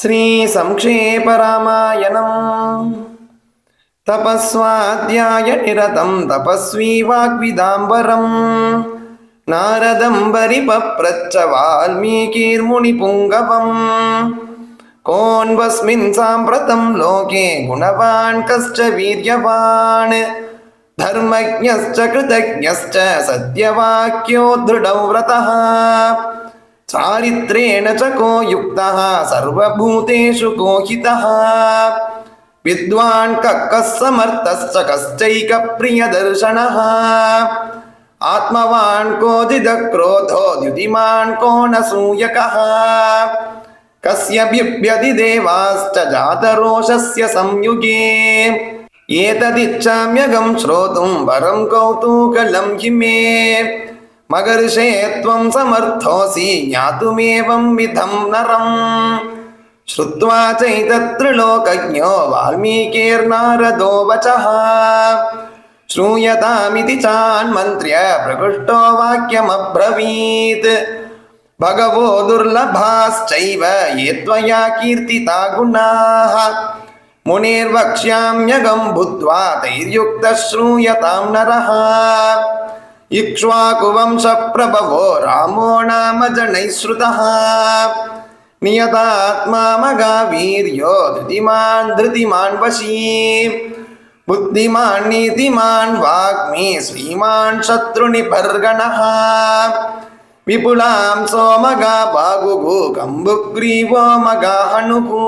श्रीसङ्क्षेपरामायणम् तपस्वाध्यायनिरतं तपस्वी वाग्विदाम्बरम् नारदं वरिपप्रच्छ वाल्मीकिर्मुनिपुङ्गवम् कोऽन्वस्मिन् साम्प्रतं लोके गुणवान् कश्च वीर्यवान् धर्मज्ञश्च कृतज्ञश्च सत्यवाक्यो दृढव्रतः चारित्रेण च को युक्तः सर्वभूतेषु कोहितः विद्वान् कः समर्थश्च कश्चैकप्रियदर्शनः आत्मवान् को दिदक्रोधो द्युतिमान् को न सूयकः कस्य बिभ्यधिदेवाश्च जातरोषस्य संयुगे एतदिच्छाम्यगं श्रोतुं वरं कौतूकलं हि मे மகரிஷே त्वं समर्थोऽसि ज्ञातुमेवं विधं नरम् श्रुत्वा चैतत्रिलोकज्ञो वाल्मीकिर्नारदो वचः श्रूयतामिति चान्मन्त्र्य प्रकृष्टो वाक्यमब्रवीत् भगवो दुर्लभाश्चैव ये त्वया कीर्तिता गुणाः मुनेर्वक्ष्याम्यगं भूत्वा तैर्युक्तः श्रूयतां नरः इक्ष्वाकुवंशप्रभवो रामो नाम जनैः नियतात्मा मगावीर्यो धृतिमान् धृतिमान् वशी बुद्धिमान् नीतिमान् वाग्मी श्रीमान् शत्रुनिभर्गणः विपुलां सोमगा बागुगु कम्बुग्रीवो मगाहनुगो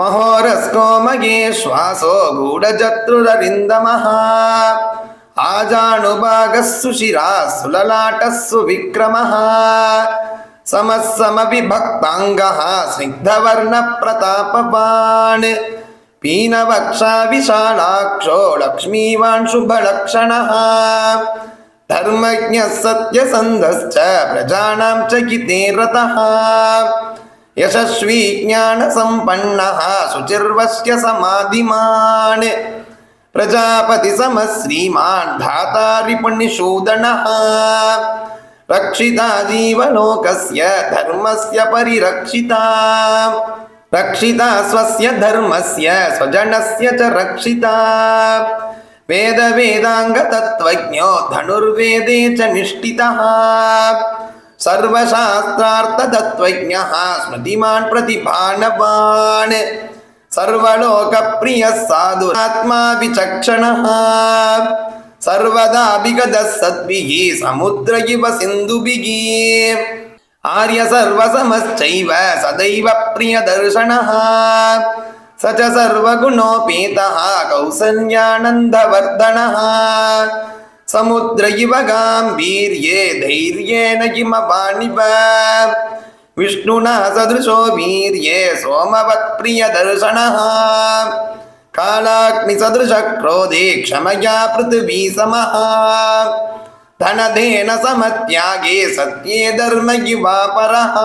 महोरस्को मगे श्वासो गूढजत्रुररिन्दमः आजानुभागस्सु शिरा सुललाटस्सु विक्रमः समस्समविभक्ताङ्गः स्निग्धवर्णप्रतापवान् पीनवक्षा विशालाक्षो लक्ष्मीवान् शुभलक्षणः धर्मज्ञः सत्यसन्धश्च प्रजानां च हिते रतः यशस्वी ज्ञानसम्पन्नः शुचिर्वस्य समाधिमान् प्रजापति समः श्रीमान् धाता रिपुण्यशूदनः रक्षिता जीवलोकस्य धर्मस्य परिरक्षिता रक्षिता स्वस्य धर्मस्य स्वजनस्य च रक्षिता वेदवेदाङ्गतत्त्वज्ञो धनुर्वेदे च निष्ठितः सर्वशास्त्रार्थतत्त्वज्ञः स्मृतिमान् प्रतिभानवान् சர்வலோகப்பிரிய சாது ஆத்மா விசக்ஷண சர்வதா அபிகத சத்பிகி சமுத்திர இவ சிந்துபிகி ஆரிய சர்வசமச்சைவ சதைவ பிரிய தர்ஷன ச சர்வகுணோபீத கௌசல்யானந்தவர்தன சமுத்திர இவ காம்பீர்யே தைரியேன இம विष्णुना सदृशो वीर्ये सोमवत्प्रियदर्शनः कालाग्निसदृशक्रोधे क्षमया पृथिवी समः धनधेन समत्यागे सत्ये धर्मयुवापरः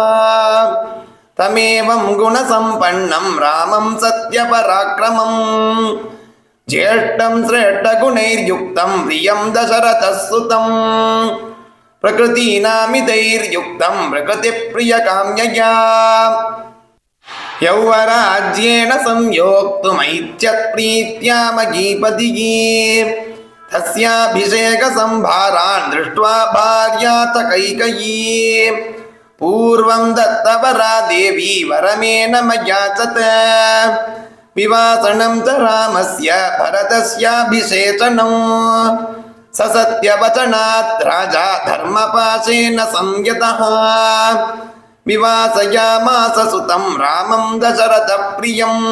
तमेवं गुणसम्पन्नं रामं सत्यपराक्रमम् ज्येष्ठं श्रेष्ठगुणैर्युक्तं प्रियं दशरथः सुतम् प्रकृतीनामितैर्युक्तं प्रकृतिप्रियकाम्यया यौवराज्येण संयोक्तुमैत्यप्रीत्यामगीपतिः तस्याभिषेकसम्भारान् दृष्ट्वा भार्या च कैकयी पूर्वं दत्तवरा देवी वरमेण मयाचत विवासनं च रामस्य भरतस्याभिषेचनम् ससत्यवचनात् राजा धर्मपाशेन संयतः विवासयामास सुतं रामं दशरथप्रियम्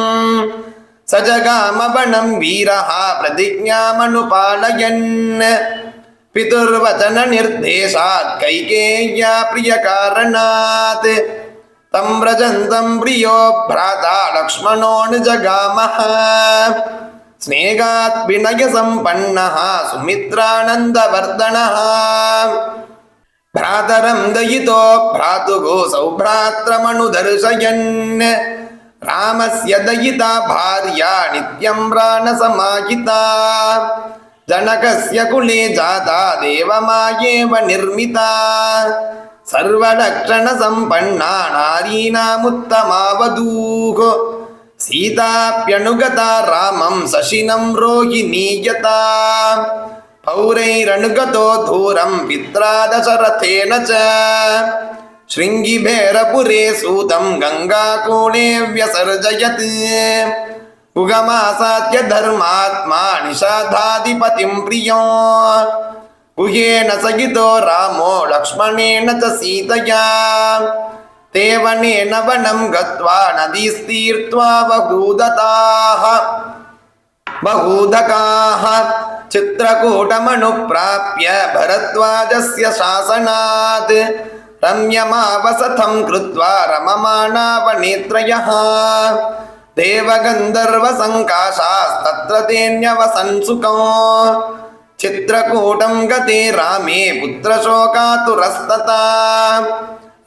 स जगामवनं वीरः प्रतिज्ञामनुपालयन् पितुर्वचननिर्देशात् कैकेय्या प्रियकारणात् तं व्रजन्तं प्रियो भ्राता लक्ष्मणो जगामः ஸ்நேகாத் வினய சம்பன்னஹ சுமித்ரானந்தவர்தனஹ भ्रातरं दयितो भ्रातुगो सौभ्रात्रमनुदर्शयन् रामस्य दयिता भार्या नित्यं प्राणसमाहिता जनकस्य कुले जाता देवमायेव निर्मिता सर्वलक्षणसम्पन्ना नारीणामुत्तमावधूः சீதாப்பியணுகதா ராமம் சசினம் ரோகிணீயதா பௌரைரணுகதோ தூரம் வித்ராதசரதேன ச शृङ्गिभेरपुरे सूतं गङ्गाकोणे व्यसर्जयत् उगमासात्य धर्मात्मा निषाधाधिपतिं प्रियो गुहेन सहितो रामो लक्ष्मणेन च सीतया தேவனேன வனம் கத்வா நதிஸ்தீர்த்வா பகூததாஹ பகூதகாஹ चित्रकूटमनुप्राप्य भरद्वाजस्य शासनात् रम्यमावसथं कृत्वा रममाणावनेत्रयः देवगन्धर्वसङ्काशास्तत्र तेऽन्यवसंसुकौ चित्रकूटं गते रामे पुत्रशोकातुरस्तता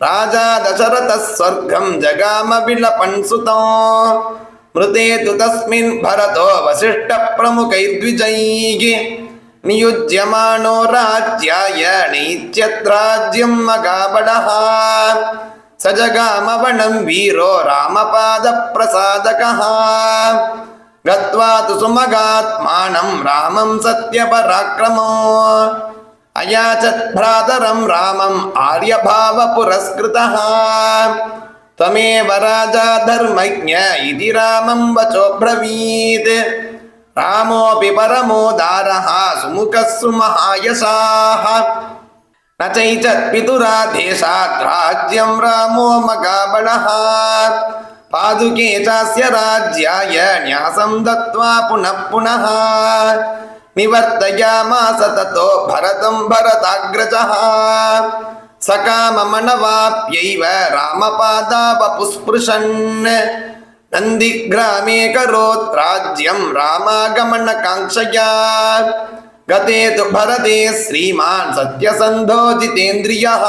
ராஜா தசரத ஸ்வர்க்கம் ஜகாமபிலபன்சுதோ மிருதே து தஸ்மின் பரதோ வசிஷ்ட பிரமுகைர்விஜைः नियुज्यमाणो राज्याय नैत्यत्राज्यं मगाबडः स जगामवनं वीरो रामपादप्रसादकः गत्वा तु सुमगात्मानं रामं सत्यपराक्रमो அயாச்சத் பிராதரம் ராமம் ஆரியபாவ புரஸ்கிருதா त्वमेव राजा धर्मज्ञ इति रामं वचोऽब्रवीत् रामोऽपि परमोदारः सुमुखः सुमहायशाः न चैतत्पितुरादेशात् राज्यं रामो मगाबणः पादुके चास्य राज्याय न्यासं दत्त्वा पुनः पुनः निवर्तयामास ततो भरतं भरताग्रजः सकाममनवाप्यैव रामपादावपुस्पृशन् नन्दिग्रामे करोत् राज्यं रामागमनकाङ्क्षया गते तु भरते श्रीमान् सत्यसन्धो जितेन्द्रियः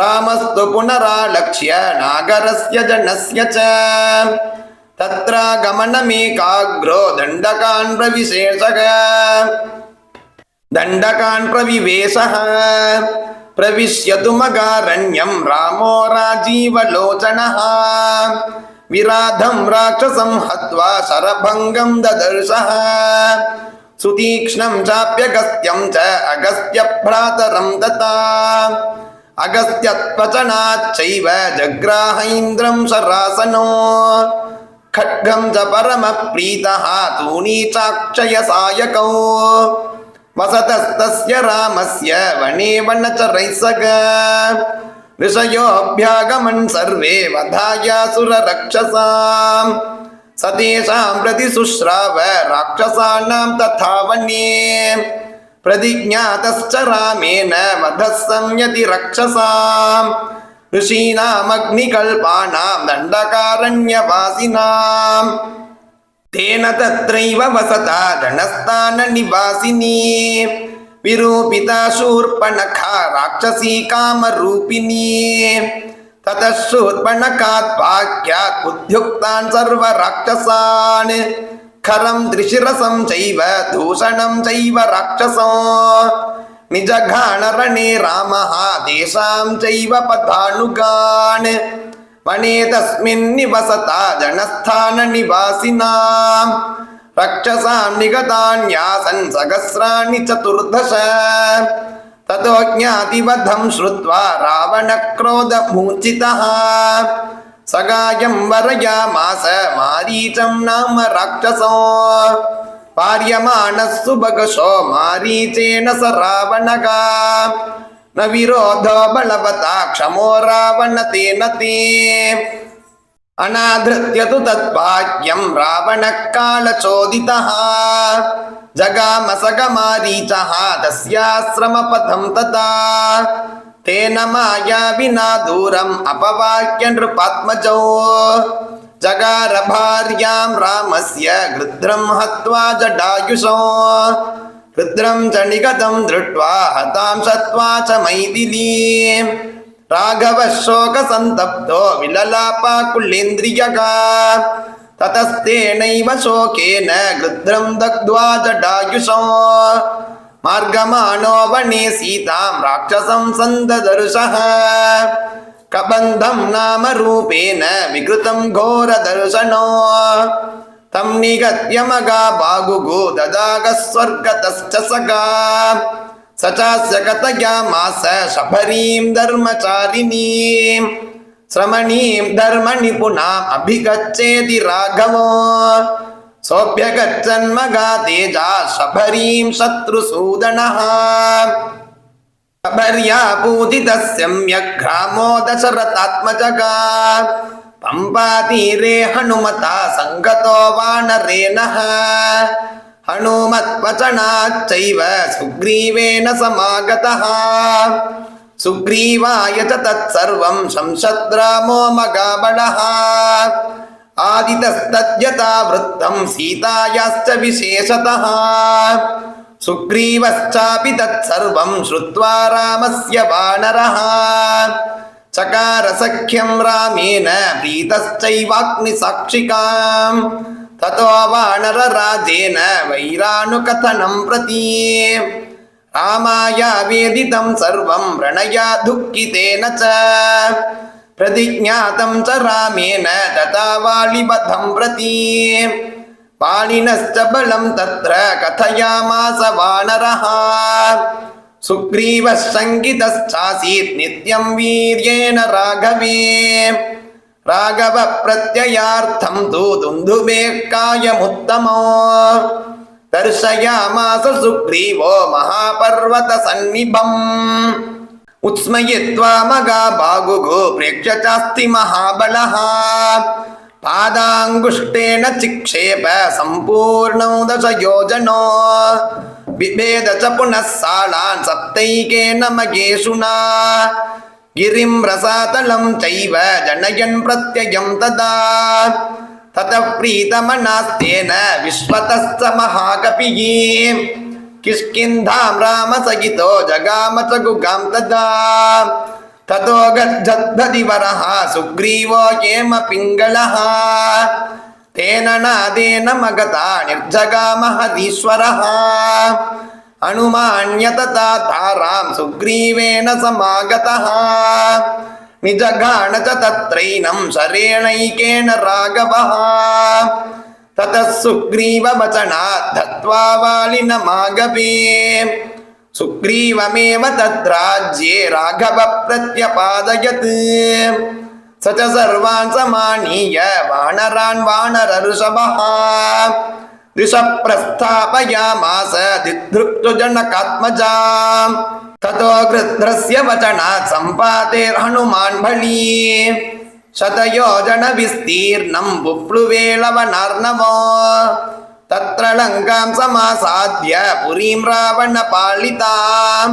रामस्तु पुनरालक्ष्य नागरस्य जनस्य च तत्रागमनमेकाग्रो दण्डकान् प्रविशेषः दण्डकान् प्रविवेशः प्रविश्यतु मगारण्यं रामो राजीवलोचनः विराधं राक्षसं हत्वा शरभङ्गं ददर्शः सुतीक्ष्णं चाप्यगस्त्यं च अगस्त्यभ्रातरं दता अगस्त्यत्वचनाच्चैव जग्राहैन्द्रं शरासनो खड्गं च परमप्रीतः तूणीचाक्षय सायकौ वसतस्तस्य रामस्य वने वनचरैः सग ऋषयोऽभ्यागमन् सर्वे वधायासुररक्षसाम् स प्रति शुश्राव राक्षसाणां तथा वने प्रतिज्ञातश्च रामेण वधः संयति रक्षसाम् ऋषीणामग्निकल्पानां दण्डकारण्यवासिनाम् तेन तत्रैव वसता रणस्थाननिवासिनी विरूपिता शूर्पणखा राक्षसी कामरूपिणी ततः शूर्पणखात् वाक्यात् उद्युक्तान् सर्वराक्षसान् खरं त्रिशिरसं चैव दूषणं चैव राक्षसौ நிஜகாணரணே ராமஹா தேஷாம் செய்வ பதானுகான் வனே தஸ்மின் நிவசதா ஜனஸ்தான நிவாசினாம் ரக்ஷசாம் நிகதான் யாசன் சகசிராணி சதுர்தச ததோ ஜாதிவதம் ஸ்ருத்வா ராவண क्रोध மூச்சிதः சகாயம் வரயாமாச மாரீச்சம் நாம ராட்சசோ పార్యమాణస్సు భగశో మారీచేణ స రావణగా న విరోధో బలవతా క్షమో రావణ తేనతే అనాధృత్యతు తత్పాక్యం రావణ కాళచోదిత జగామసగమారీచ తస్యాశ్రమపథం తథా తేన మాయా వినా దూరం అపవాక్య నృపాత్మజో जगारभार्यां रामस्य गृद्रं हत्वा जडायुषो रुद्रं च निगतं दृष्ट्वा हतां सत्वा च मैथिलीं राघवः शोकसन्तप्तो विललापाकुलेन्द्रियः ततस्तेनैव शोकेन गृद्रं दग्ध्वा जडायुषो मार्गमाणो वने सीतां राक्षसं सन्ददर्शः கபந்தம் நாம ரூபேன விகிருதம் கோர தர்சனோ தம் நிகத்யமகா பாகுகோ ததாகஸ்வர்கதஸ்டசகா சச்சாஸ்ய கதயா மாச சபரீம் தர்மச்சாரிணீம் சிரமணீம் தர்ம நிபுணாம் அபிகச்சேதி ராகவோ சோபியகச்சன்மகா தேஜா சபரீம் சத்ருசூதனா पर्या पूजितः सम्यग्रामो दशरथात्मजगा पम्पातीरे हनुमता सङ्गतो वानरेणः हनुमत्वचनाच्चैव सुग्रीवेण समागतः सुग्रीवाय च तत्सर्वं संशद्रामो मगाबलः आदितस्तद्यथा वृत्तं सीतायाश्च विशेषतः சுக்ரீவச்சாபி தத் சர்வம் ஸ்ருத்வா ராமஸ்ய வானரஹ சகார சக்கியம் ராமேன பிரீதச்சைவாக்னி சாட்சிகாம் ததோ வானர ராஜேன வைரானுகதனம் பிரதி ராமாயா வேதிதம் சர்வம் பிரணயா துக்கிதேன ச பிரதிஜாதம் ச ராமேன ததா வாலிபதம் பிரதி पाणिनश्च बलं तत्र कथयामास वानरः सुग्रीवः सङ्गितश्चासीत् नित्यं वीर्येण राघवे राघवः प्रत्ययार्थं तु दुन्धुमेः कायमुत्तमो दर्शयामास सुग्रीवो महापर्वतसन्निभम् उत्स्मयित्वा मगा बागुगो प्रेक्ष्य चास्ति महाबलः பாதாங்குஷ்டேன சிக்ஷேப சம்பூர்ணம் தசயோஜனோ பிபேத ச புனஸ்ஸாலான் சப்தைகேன மகேஷுனா கிரிம் ரசாதலம் செய்வ ஜனயன் பிரத்யம் ததா தத பிரீதமனாஸ்தேன விஸ்வதஸ்த மகாகபியே கிஷ்கிந்தாம் ராம சகிதோ ஜகாம சகுகாம் ததா ततोगच्छद्वदिवरः सुग्रीवो येम पिङ्गलः तेन नादेन मगता निर्जगामहदीश्वरः अनुमान्यतता तारां सुग्रीवेण समागतः निजघाण च तत्रैनं शरेणैकेन राघवः ततः सुग्रीववचनात् धत्वा वालिनमागवे सुग्रीवमेव तद्राज्ये राघव प्रत्यपादयत् स च सर्वान् समानीय वानरान् वानरऋषभः दिशप्रस्थापयामास दिधृक्तुजनकात्मजा ततो गृध्रस्य वचनात् सम्पातेर्हनुमान् भली शतयोजनविस्तीर्णं बुप्लुवेलवनार्णव तत्र लङ्कां समासाद्य पुरीं रावणपालितां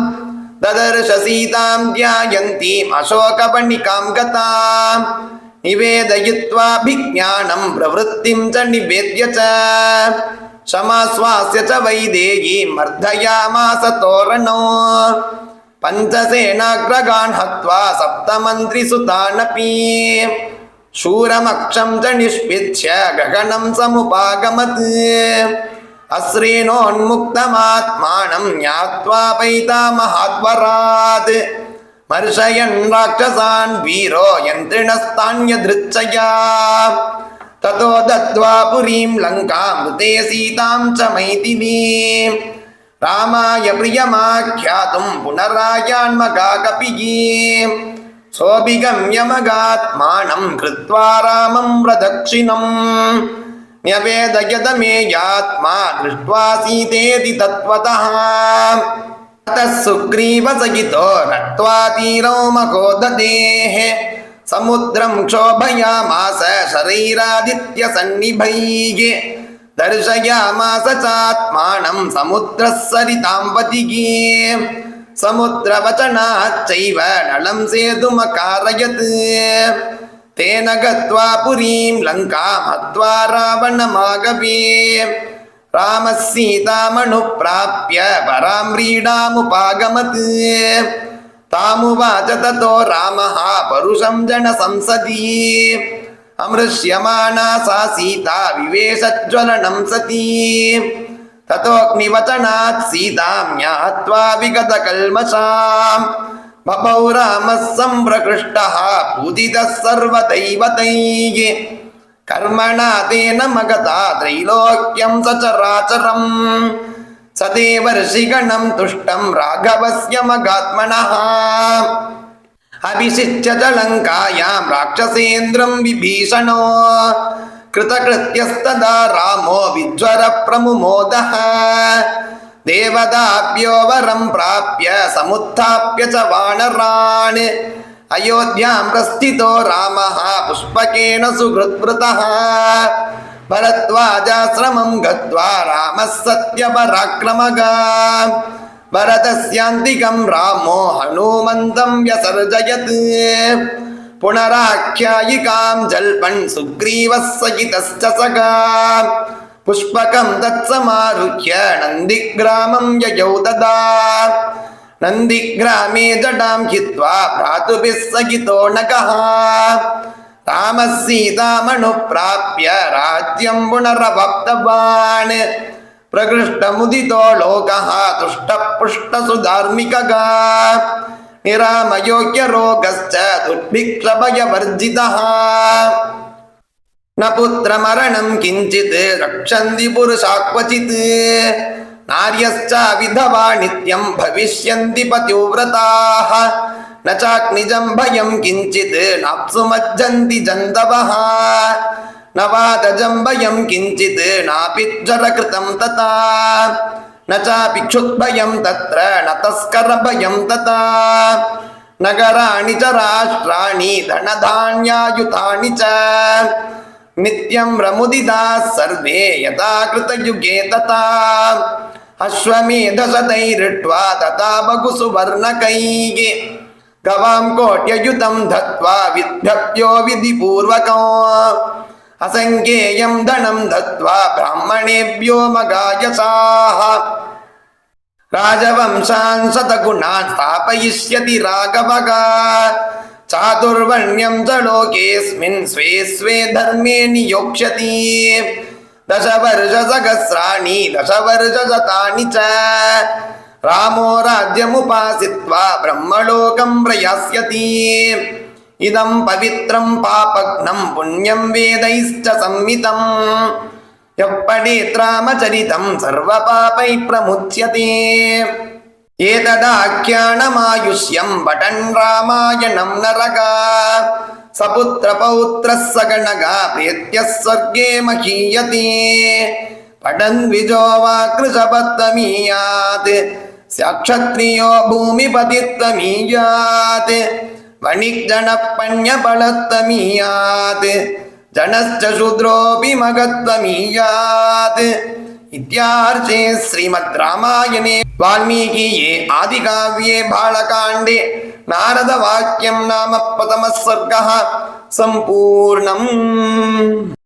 ददर्श सीतां ध्यायन्तीम् अशोकवणिकां गतां निवेदयित्वाभिज्ञानं प्रवृत्तिं च निवेद्य च क्षमास्वास्य च वैदेयी मर्दयामास तोरणो पञ्चसेनाग्रगान् हत्वा सप्तमन्त्रिसुतानपि शूरमक्षं च निष्पित्य गगनं समुपागमत् अश्रीणोन्मुक्तमात्मानं ज्ञात्वा पैतामहात्वरात् मर्शयन् राक्षसान् वीरो यन्त्रिणस्तान्यधृच्छया ततो दत्त्वा पुरीं लङ्कामृते सीतां च मैथिलीं रामाय प्रियमाख्यातुं पुनरायान्मगाकपिः सोऽभिगम्यमगात्मानं कृत्वा रामं प्रदक्षिणम् न्यवेदयत मे यात्मा दृष्ट्वा सीतेति तत्त्वतः ततः सुग्रीवसहितो रक्त्वा तीरौ महोदतेः समुद्रं क्षोभयामास शरैरादित्यसन्निभैः दर्शयामास चात्मानं समुद्रः सरितां समुद्रवचनाच्चैव नलं सेतुमकारयत् तेन गत्वा पुरीं लङ्कां हत्वा रावणमागवे रामस्सीतामनुप्राप्य परां व्रीडामुपागमत् तामुवाच ततो रामः परुषं जनसंसदि अमृष्यमाणा सा सीता विवेशज्ज्वलनं सती ततोऽग्निवचनात् सीतां ज्ञात्वा विगतकल्मषाम् बभौ रामः सम्प्रकृष्टः पूजितः सर्वदैवतैः कर्मणा तेन मगता त्रैलोक्यं सचराचरम् स देवर्षिगणं तुष्टं राघवस्य मगात्मनः अभिषिच्य च लङ्कायां राक्षसेन्द्रं विभीषणो कृतकृत्यस्तदा रामो विज्वरप्रमुमोदः देवदाभ्यो वरं प्राप्य समुत्थाप्य च वानरान् अयोध्यां प्रस्थितो रामः पुष्पकेण सुहृद्वृतः भरद्वाजाश्रमं गत्वा रामः सत्यपराक्रमगा भरतस्यान्तिकं रामो हनुमन्तं व्यसर्जयत् पुनराख्यायिकां जल्पन् सुग्रीवः सहितश्च सखाम् पुष्पकं तत्समारुह्य नन्दिग्रामं ययौ ददा नन्दिग्रामे जटां हित्वा भ्रातुभिः सहितो नखः रामः सीतामनुप्राप्य राज्यं पुनरवप्तवान् प्रकृष्टमुदितो लोकः तुष्टपुष्टसुधार्मिकः निरामयोग्य रोगश्च दुर्भिक्षभयवर्जितः न पुत्रमरणं किञ्चित् रक्षन्ति पुरुषाः क्वचित् नार्यश्च विधवा नित्यं भविष्यन्ति पतिव्रताः न चाग्निजं भयं किञ्चित् नाप्सुमज्जन्ति जन्तवः न वादजं भयं किञ्चित् नापि जलकृतं तथा न चापि क्षुद्भयं तत्र न तस्करभयं तथा नगराणि च राष्ट्राणि धनधान्यायुतानि च नित्यं रमुदिदाः सर्वे यथा कृतयुगे तथा अश्वमेधशतैरिट्वा तथा बहुसुवर्णकैः गवां कोट्ययुतं धत्वा विध्यप्यो विधिपूर्वकम् असङ्ख्येयं धनं दत्त्वा ब्राह्मणेभ्यो मगायसाः राजवंशान् सतगुणान् स्थापयिष्यति राघवः चातुर्वर्ण्यं च लोकेऽस्मिन् स्वे स्वे धर्मे नियोक्ष्यति दशवर्षसहस्राणि दशवर्षशतानि च रामो राज्यमुपासित्वा ब्रह्मलोकं प्रयास्यति இதம் பவித்ரம் பாபக்னம் புண்ணியம் வேதைஷ்ட சம்மிதம் எப்படி திராமச்சரிதம் சர்வ பாபை பிரமுச்சியதே ஏததாக்கியானமாயுஷ்யம் படன் ராமாயணம் நரகா சபுத்திர பௌத்திர சகணகா பிரேத்திய ஸ்வர்கே மகீயதே படன் விஜோவா கிருஷபத்தமீயாத் சாட்சத்ரியோ பூமிபதித்தமீயாத் वणिक्जनपण्यबलत्तमीयात् जनश्च शूद्रोऽपि महत्तमीयात् इत्यार्चे श्रीमद्रामायणे वाल्मीकीये आदिकाव्ये बालकाण्डे नारदवाक्यं नाम प्रथमः सर्गः सम्पूर्णम्